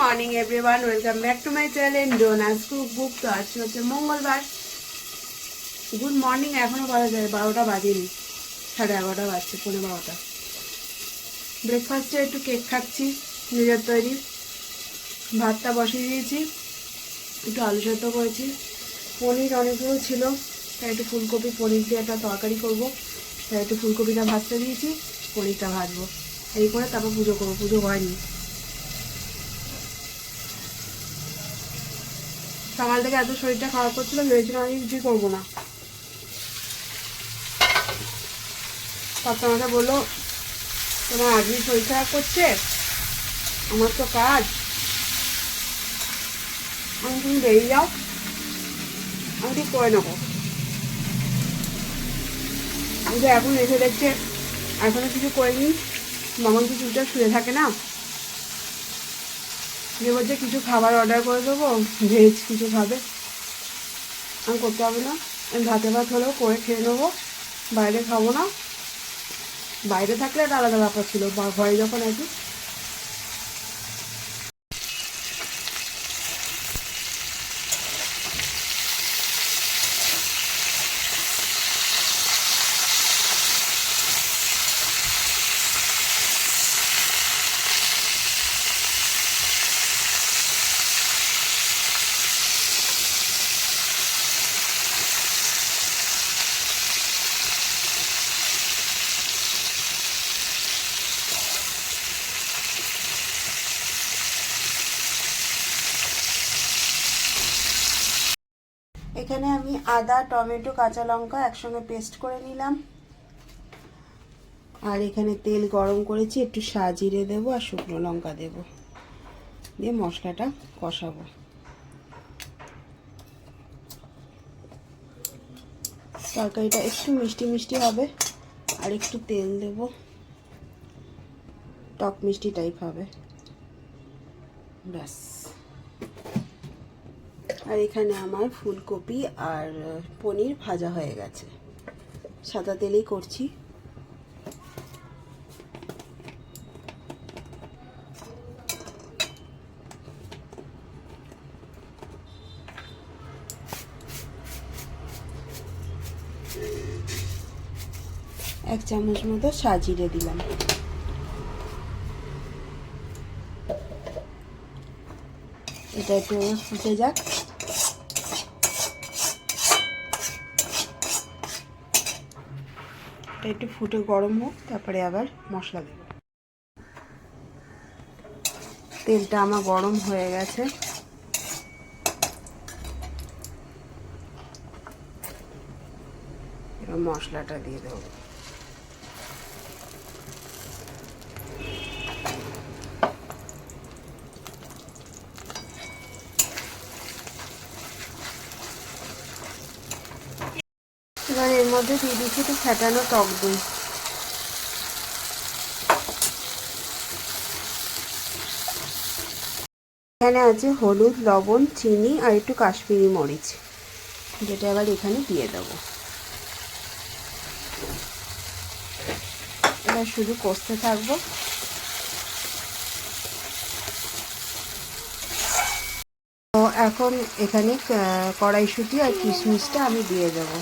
Morning everyone welcome back to my channel ডোনাস cook book তো আজকে হচ্ছে মঙ্গলবার। গুড মর্নিং এখনও বলা যায় বারোটা বাজেনি। সাড়ে এগারোটা বাজছে পনেরো বারোটা। ব্রেকফাস্টে একটু কেক খাচ্ছি নিজের তৈরি। ভাতটা বসিয়ে দিয়েছি, একটু আলু সেদ্ধ করেছি। পনির অনেকগুলো ছিল, তাই একটু ফুলকপি, পনির দিয়ে একটা তরকারি করব। তাই একটু ফুলকপিটা ভাজতে দিয়েছি, পনিরটা ভাজবো। এই করে তারপর পুজো করব, পুজো হয়নি। সকাল থেকে এত শরীরটা খারাপ করছিল, ভেবেছিলাম আমি কিছুই করব না। তারপর বলল, তোমার আজকে শরীর খারাপ করছে? আমার তো কাজ। আমি তুমি বেরিয়ে যাও। আমি ঠিক করে নেব। আমি তো এখন এসে দেখছে, এখনও কিছু করিনি। মামন চুলটা শুয়ে থাকে না। যে বলছে কিছু খাবার অর্ডার করে দেবো ভেজ কিছু খাবে। আমি করতে হবে না, আমি ভাতে ভাত হলেও করে খেয়ে নেব, বাইরে খাব না। বাইরে থাকলে একটা আলাদা ব্যাপার ছিল ঘরে যখন আছি এখানে আমি আদা, টমেটো, কাঁচা লঙ্কা একসঙ্গে পেস্ট করে নিলাম। আর এখানে তেল গরম করেছি, একটু সাজিরে দেবো আর শুকনো লঙ্কা দেব। দিয়ে মশলাটা কষাবো। তরকারিটা একটু মিষ্টি মিষ্টি হবে, আর একটু তেল দেব। টক মিষ্টি টাইপ হবে। ব্যাস। আর এখানে আমার ফুলকপি আর পনির ভাজা হয়ে গেছে। সাদা তেলেই করছি। এক চামচ মতো সাজিয়ে দিলাম। এটা একটু ফুটে যাক। একটু ফুটে গরম হোক, তারপরে আবার মশলা দেব। তেলটা আমার গরম হয়ে গেছে। মশলাটা দিয়ে দেবো এবার এর মধ্যে দিয়ে দিচ্ছি একটু ফ্যাটানো টক দই। এখানে আছে হলুদ, লবণ, চিনি আর একটু কাশ্মীরি মরিচ, যেটা এবার এখানে দিয়ে দেবো। এবার শুধু কষতে থাকব। এখন এখানে কড়াইশুঁটি আর কিশমিশটা আমি দিয়ে দেবো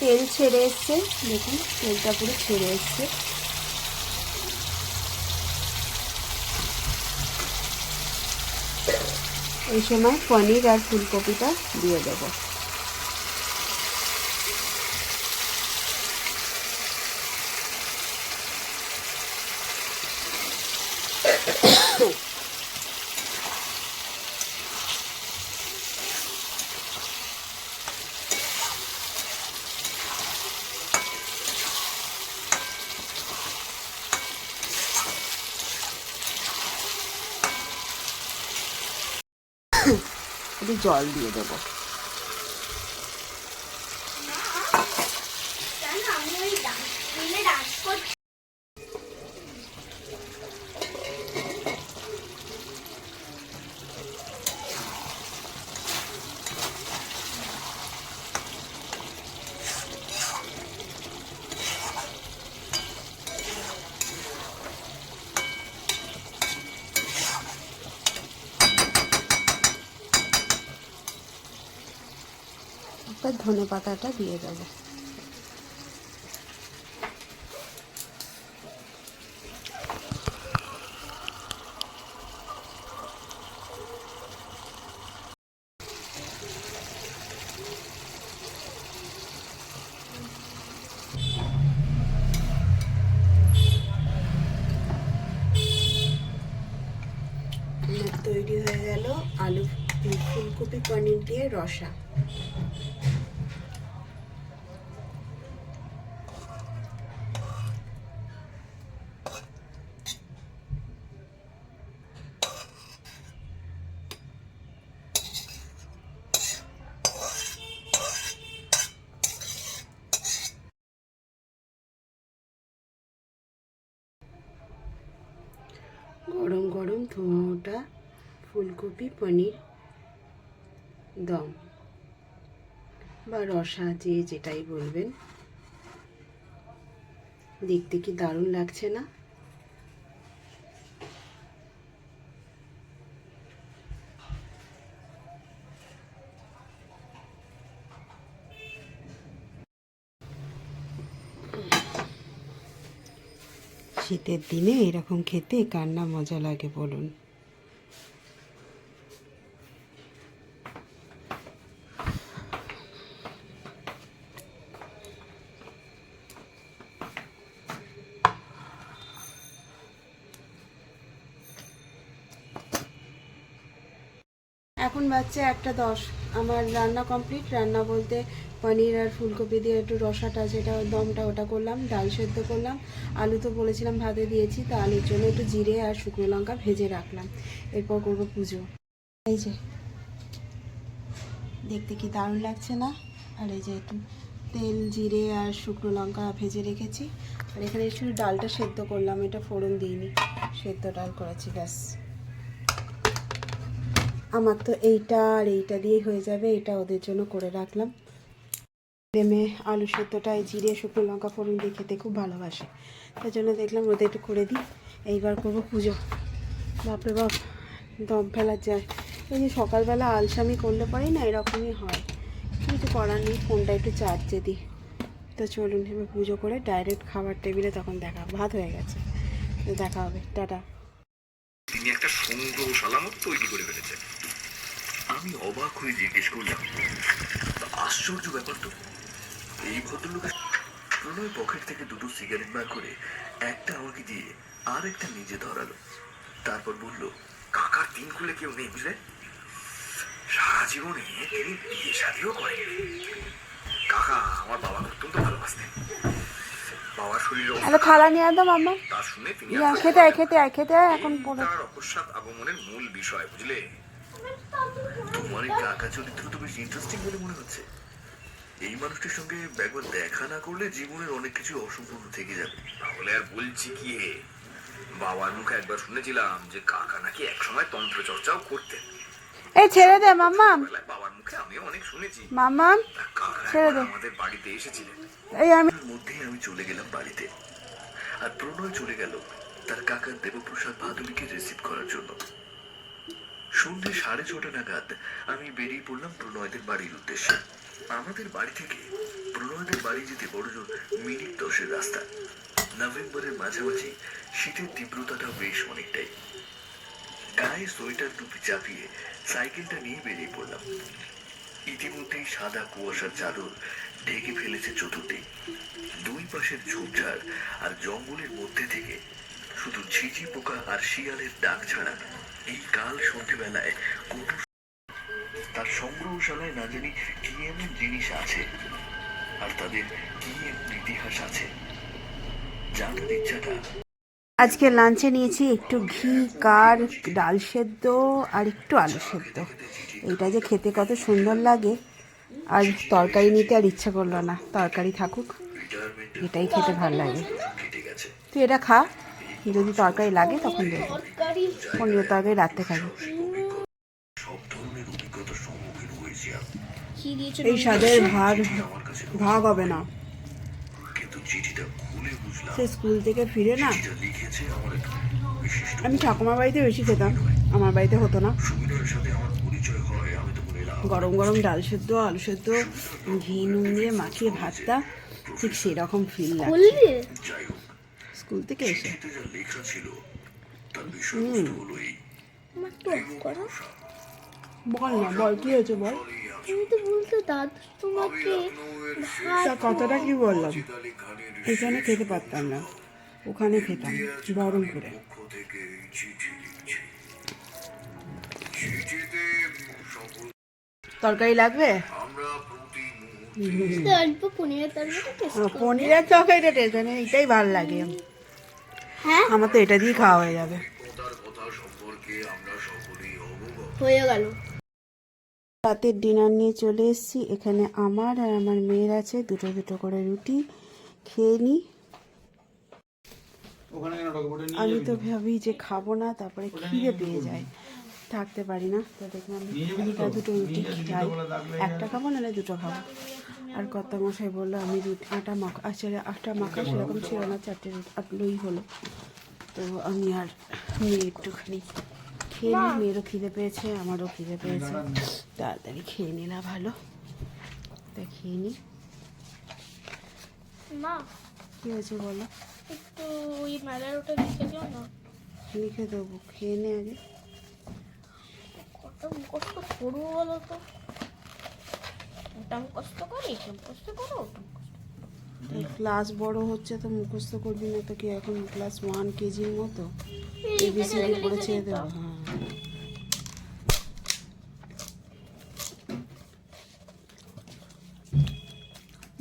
তেল ছেড়ে এসছে। দেখুন তেলটা পুরো ছেড়ে এসছে। এই সময় পনির আর ফুলকপিটা দিয়ে দেবো একটু জল দিয়ে দেবো। ধনে পাতাটা দিয়ে দেবো। তৈরি হয়ে গেল আলু ফুলকপি পনির দিয়ে রসা গরম গরম ধোঁয়াটা ফুলকপি পনির, দম বা রসা যে যেটাই বলবেন। দেখতে কি দারুণ লাগছে না? শীতের দিনে এরকম খেতে কার না মজা লাগে বলুন। এখন বাচ্চা একটা দশ। আমার রান্না কমপ্লিট রান্না বলতে পনির আর ফুলকপি দিয়ে একটু রসাটা, যেটা দমটা, ওটা করলাম, ডাল সেদ্ধ করলাম। আলু তো বলেছিলাম ভাতে দিয়েছি, তা আলুর জন্য একটু জিরে আর শুকনো লঙ্কা ভেজে রাখলাম। এরপর করব পুজো। এই যে, দেখতে কি দারুণ লাগছে না? আর এই যে একটু তেল, জিরে আর শুকনো লঙ্কা ভেজে রেখেছি। আর এখানে একটু ডালটা সেদ্ধ করলাম, এটা ফোড়ন দিইনি, সেদ্ধ ডাল করেছি, ব্যাস। আমার তো এইটা আর এইটা দিয়েই হয়ে যাবে, এটা ওদের জন্য করে রাখলাম। প্রেমে আলু সেদ্ধটা, এই জিরে, শুকনো লঙ্কা, ফোড়ন দিয়ে খেতে খুব ভালোবাসে। তার জন্য দেখলাম ওদের একটু করে দিই। এইবার করব পুজো। বাপরে বাপ, দম ফেলার যায়। এই যে সকালবেলা আলসামি করলে পরেই না এরকমই হয়। কিছু করার নেই, ফোনটা একটু চার্জে দিই। তো চলুন, এবার পুজো করে ডাইরেক্ট খাবার টেবিলে তখন দেখা, ভাত হয়ে গেছে। দেখা হবে, টাটা। তিনি একটা সংগ্রহশালা মতো তৈরি করে ফেলেছেন আমি অবাক হয়ে জিজ্ঞেস করলাম আশ্চর্য ব্যাপার তো। এই ভদ্রলোকের প্রণয় পকেট থেকে দুটো সিগারেট বার করে একটা আমাকে দিয়ে আর একটা নিজে ধরালো। তারপর বলল কাকার তিন খুলে কেউ নেই বুঝলে? সারা জীবনে তিনি বিয়ে শাদিও করেন কাকা আমার বাবা অত্যন্ত ভালোবাসতেন। বাবার শরীরে আরে থালা নিয়ে তা শুনে তিনি খেতে খেতে খেতে এখন পড়ে তার অকস্মাৎ আগমনের মূল বিষয় বুঝলে? তোমার এই কাকা চরিত্র তো বেশ ইন্টারেস্টিং বলে মনে হচ্ছে। এই মানুষটির সঙ্গে একবার দেখা না করলে জীবনের অনেক কিছু অসম্পূর্ণ থেকে যাবে। তাহলে আর বলছি কি হে? বাবার মুখে একবার শুনেছিলাম যে কাকা নাকি একসময় তন্ত্র চর্চাও করতেন। এই ছেড়ে দে মাম্মা। বাবার মুখে আমিও অনেক শুনেছি। মাম্মা ছেড়ে দে। আমাদের বাড়িতে এসেছিলেন। এই আমি মধ্যেই আমি চলে গেলাম বাড়িতে। আর প্রণয় চলে গেল তার কাকা দেবপ্রসাদ ভাদুরীকে রিসিভ করার জন্য। সন্ধ্যে সাড়ে ছটা নাগাদ আমি বেরিয়ে পড়লাম প্রণয়দের বাড়ির উদ্দেশ্যে। আমাদের বাড়ি থেকে প্রণয়দের বাড়ি যেতে বড় জোর মিনিট দশের রাস্তা। নভেম্বরের মাঝামাঝি শীতের তীব্রতাটা বেশ অনেকটাই। গায়ে সোয়েটার টুপি চাপিয়ে সাইকেলটা নিয়ে বেরিয়ে পড়লাম। ইতিমধ্যেই সাদা কুয়াশার চাদর ঢেকে ফেলেছে চতুর্দিক। দুই পাশের ঝোপঝাড় আর জঙ্গলের মধ্যে থেকে শুধু ঝিঝি পোকা আর শিয়ালের ডাক ছাড়া এই কাল সন্ধ্যেবেলায় কোন তার সংগ্রহশালায় না জানি কি এমন জিনিস আছে আর তাদের কি এমন ইতিহাস আছে জানার ইচ্ছাটা। আজকে লাঞ্চে নিয়েছি একটু ঘি কার ডাল সেদ্ধ আর একটু আলু সেদ্ধ। এইটা যে খেতে কত সুন্দর লাগে আর তরকারি নিতে আর ইচ্ছা করল না। তরকারি থাকুক এটাই খেতে ভালো লাগে। তুই এটা খা। যদি তরকারি লাগে তখন দেবো। পনিরের তরকারি রাত্রে খাবি। এই স্বাদের ভাগ ভাগ হবে না। সে স্কুল থেকে ফিরে না। আমি ঠাকুমার বাড়িতে বেশি খেতাম। আমার বাড়িতে হতো না। গরম গরম ডাল সেদ্ধ, আলু সেদ্ধ, ঘি, নুন দিয়ে মাখিয়ে ভাতটা, ঠিক সেরকম ফিল লাগে স্কুল থেকে এসে। বল না বল কি হয়েছে বল? তুমি তো বলছো দাদু তোমাকে তা কথাটা কি বললাম? এখানে খেতে পারতাম না। ওখানে খেতাম বহরমপুরে তরকারি লাগবে? পনিরের তরকারি টেস্ট তরকারিটা টেনশন এইটাই ভালো লাগে। আমার তো এটা দিয়ে খাওয়া হয়ে যাবে। তার কথা সম্পর্কে আমরা সকলেই অবগত হয়ে গেল। রাতের ডিনার নিয়ে চলে এসেছি। এখানে আমার আর আমার মেয়ের আছে। দুটো দুটো করে রুটি। খেয়ে নিই আমি তো? ভাবি যে খাব না তারপরে খিদে পেয়ে যায়। থাকতে পারি না। তো দেখলাম দুটো? রুটি খাই একটা খাব নাহলে দুটো খাব। আর কত মশাই বলল আমি রুটি আটা মাখা আসলে আটা মাখা সেরকম ছিল না চারটে রুটি আটলোই হলো। তো আমি আর মেয়ে একটুখানি খেয়ে নিই। মেয়েরও খিদে পেয়েছে আমারও খিদে পেয়েছে। তাড়াতাড়ি খেয়ে নিলাম ভালো। তা খেয়ে নিই মা কী হয়েছে বলো? একটু ওই মেলার ওটা লিখে দিও না। লিখে দেবো খেয়ে নে আগে। কত মুখস্থ করব বলো তো? ওটা মুখস্থ করি এটা মুখস্থ করো ওটা ক্লাস বড় হচ্ছে তো মুখস্থ করবি না তো কি এখন ক্লাস ওয়ান কেজির মতো? এবিসিডি করে ছেড়ে দেবো হ্যাঁ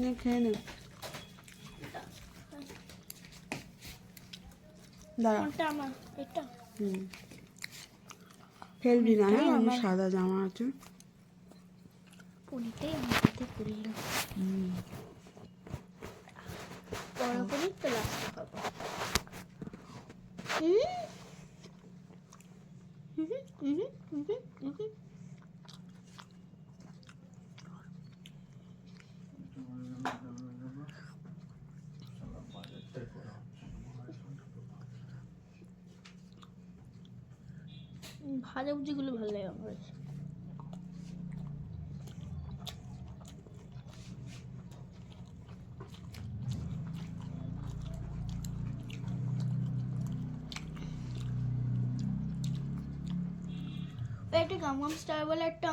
নে খেয়ে নে। দাঁড়া কোনটা আমার এটা। হুম। ফেলবি না হ্যাঁ? আমার। সাদা জামা আছে। পনিরটাই আমার সাথে করলাম বড় পনির তো লাস্টে খাব। ভাজা ভুজিগুলো ভালো লাগে আমার একটা গামগাম স্টার বলে একটা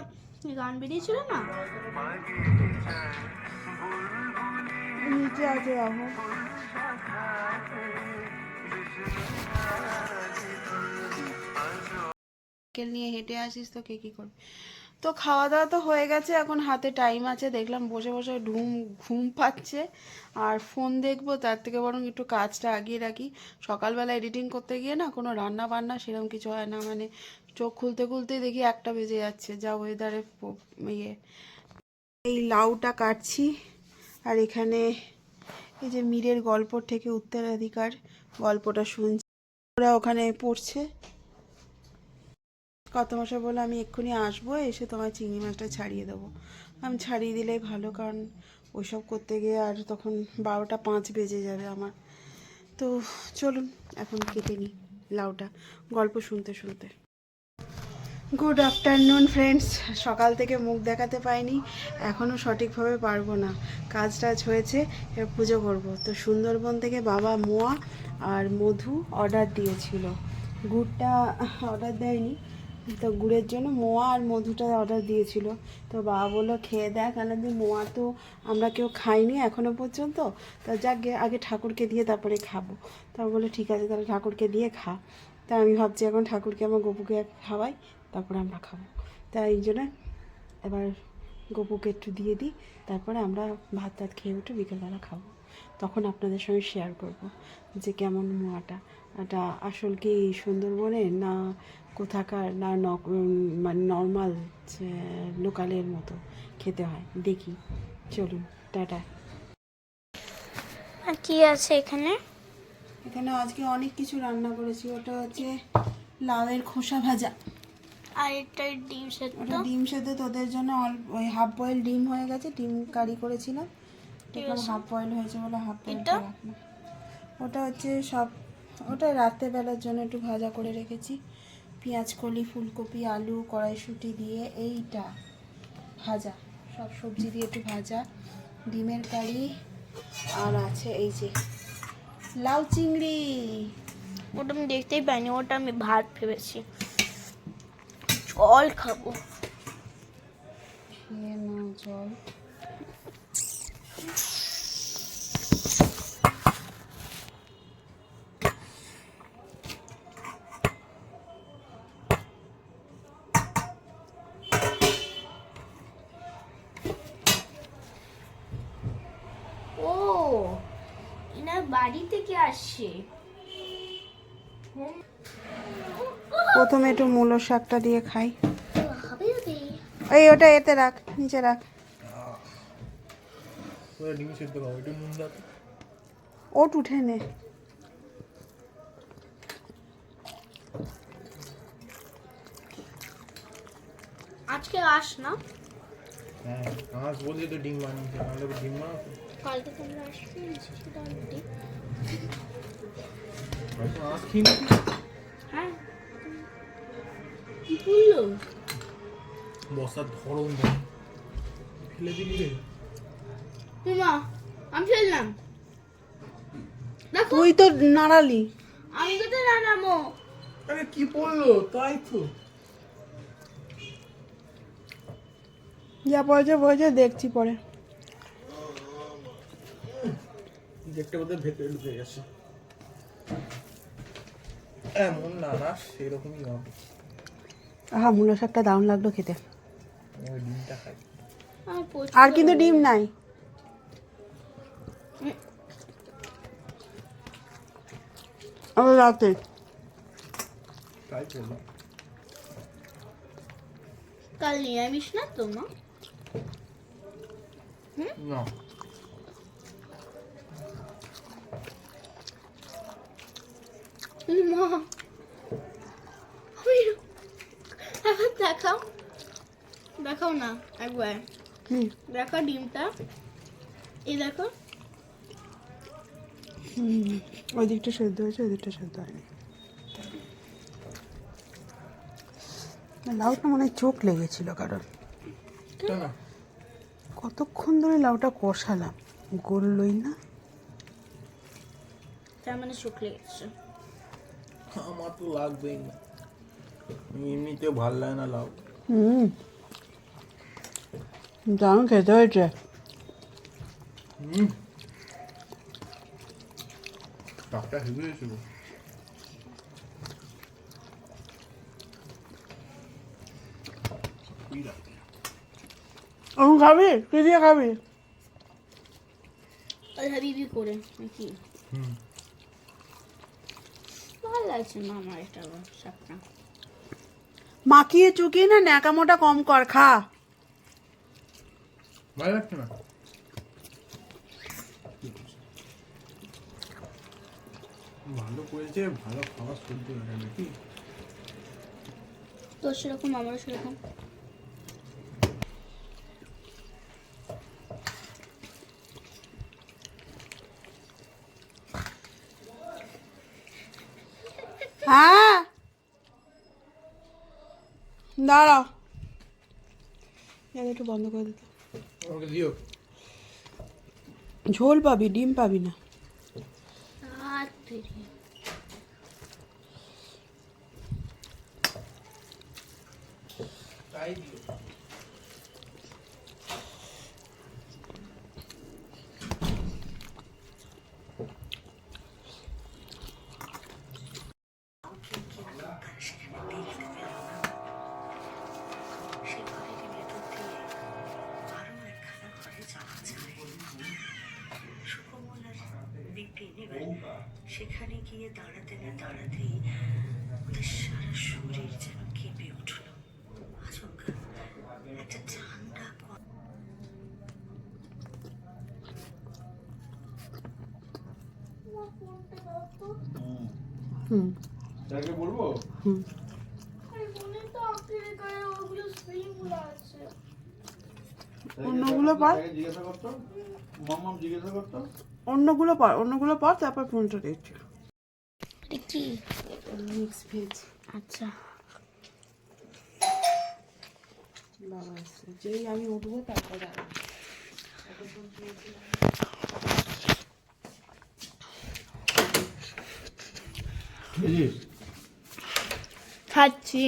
গান বেরিয়েছিল না? নিচে আছে রাখো সাইকেল নিয়ে হেঁটে আসিস তো কে কী করবে? তো খাওয়া দাওয়া তো হয়ে গেছে, এখন হাতে টাইম আছে, দেখলাম বসে বসে ঘুম ঘুম পাচ্ছে, আর ফোন দেখব, তার থেকে বরং একটু কাজটা আগিয়ে রাখি। সকালবেলা এডিটিং করতে গিয়ে না কোনো রান্না বান্না সেরকম কিছু হয় না মানে চোখ খুলতে খুলতেই দেখি একটা বেজে যাচ্ছে, যা ওয়েদারে ইয়ে। এই লাউটা কাটছি, আর এখানে এই যে মীরের গল্প থেকে উত্তরাধিকার গল্পটা শুনছি। ওরা ওখানে পড়ছে। কত মাসে বলে আমি এক্ষুনি আসব, এসে তোমার চিংড়ি মাছটা ছাড়িয়ে দেবো। আমি ছাড়িয়ে দিলেই ভালো, কারণ ওইসব করতে গিয়ে আর তখন বারোটা পাঁচ বেজে যাবে আমার। তো চলুন, এখন কেটে নিই লাউটা, গল্প শুনতে শুনতে। গুড আফটারনুন ফ্রেন্ডস সকাল থেকে মুখ দেখাতে পাইনি এখনও সঠিকভাবে পারব না। কাজ টাজ হয়েছে, এবার পুজো করব। তো সুন্দরবন থেকে বাবা মোয়া আর মধু অর্ডার দিয়েছিল। গুড়টা অর্ডার দেয়নি তো গুড়ের জন্য মোয়া আর মধুটা অর্ডার দিয়েছিল। তো বাবা বলল, খেয়ে দেখ আলাদা মোয়া তো আমরা কেউ খাইনি এখনও পর্যন্ত। তা যাক আগে ঠাকুরকে দিয়ে তারপরে খাব। তা বলল, ঠিক আছে, তাহলে ঠাকুরকে দিয়ে খা। তা আমি ভাবছি এখন ঠাকুরকে আমার গপুকে খাওয়াই, তারপরে আমরা খাব। তাই এই জন্য এবার গপুকে একটু দিয়ে দিই, তারপরে আমরা ভাত টাত খেয়ে উঠে বিকেলবেলা খাব। তখন আপনাদের সঙ্গে শেয়ার করব যে কেমন মোয়াটা। এটা আসল কি সুন্দরবনের না কোথাকার না নক- মানে নর্মাল লোকালের মতো খেতে হয়। দেখি চলুন টাটা। আর কি আছে এখানে? এখানে আজকে অনেক কিছু রান্না করেছি। ওটা হচ্ছে লাউয়ের খোসা ভাজা। আর এটা ডিম সেদ্ধ? ওটা ডিম সেদ্ধ তোদের জন্য অল্প ওই হাফ বয়েল ডিম হয়ে গেছে ডিম কারি করেছিলাম। দেখলাম হাফ বয়েল হয়েছে বলে হাফ বয়েল ওটা হচ্ছে সব ওটা রাত্রেবেলার জন্য একটু ভাজা করে রেখেছি। পেঁয়াজ কলি ফুলকপি আলু কড়াইশুঁটি দিয়ে এইটা ভাজা। সব সবজি দিয়ে একটু ভাজা। ডিমের কারি আর আছে এই যে লাউ চিংড়ি। ওটা আমি দেখতেই পাইনি ওটা আমি ভাত ভেবেছি। জল খাব। খেয়ে নাও জল ও এনার বাড়ি থেকে আসছে প্রথমে একটু মূলো শাকটা দিয়ে খাই। এই ওটা এতে রাখ নিচে রাখ। ওট উঠে নে। আজকে আস না? হ্যাঁ আজ বলছি তো ডিম বানিয়েছে নাহলে ডিম বানাতো। কালকে তোমরা আসবে আজ খেয়ে হ্যাঁ। কি বলল বসার ধরন ফেলে দিবি রে। মা আমি ফেললাম তুই তো নাড়ালি। আমি কোথায় নানামো আরে কি বলল? তাই তো যা পড়েছে পড়েছে দেখছি পরে। দেখতে বলতে ভেতরে ঢুকে গেছে। এমন না না সেরকমই হবে। আহা মূলো শাকটা দারুণ লাগল খেতে। আর কিন্তু ডিম নাই। আমার রাতে। কাল নিরামিষ না তো মা? না। মা আমি একবার দেখাও। দেখাও না একবার। দেখো ডিমটা। এই দেখো। ওই দিকটা সেদ্ধ হয়েছে ওই দিকটা সেদ্ধ হয়নি। লাউটা মনে হয় চোখ লেগেছিল কারণ কতক্ষণ ধরে লাউটা কষালাম গললই না। তার মানে চোখ লেগেছে। আমার তো লাগবেই না। এমনিতেও ভালো লাগে না লাউ। হুম। দারুণ খেতে হয়েছে। হুম। টাকটা হেভি হয়েছিল এখন খাবি? কি দিয়ে খাবি? করে? নাকি? হুম। ভালো লাগছে না আমার এটা শাকটা। মাখিয়ে চুকিয়ে না ন্যাকামোটা কম কর খা। ভালো লাগছে না? ভালো করেছে ভালো খাবার শুনতে লাগে নাকি? তো সেরকম আমারও সেরকম হ্যাঁ দাঁড়াও। একটু বন্ধ করে দিতে। দিও। ঝোল পাবি ডিম পাবি না। দাঁড়াতে না দাঁড়াতেই ওদের সারা শরীর যেন কেঁপে উঠল। আচমকা একটা ঠান্ডা হুম। বলব? হুম। অন্যগুলো পার? জিজ্ঞাসা করতো? মাম্মাম করতো? অন্যগুলো পর অন্যগুলো পর তারপর ফোনটা দেখছি এটা কি? Mix veg. আচ্ছা। বাবা যেই আমি উঠবো তারপরে খাচ্ছি।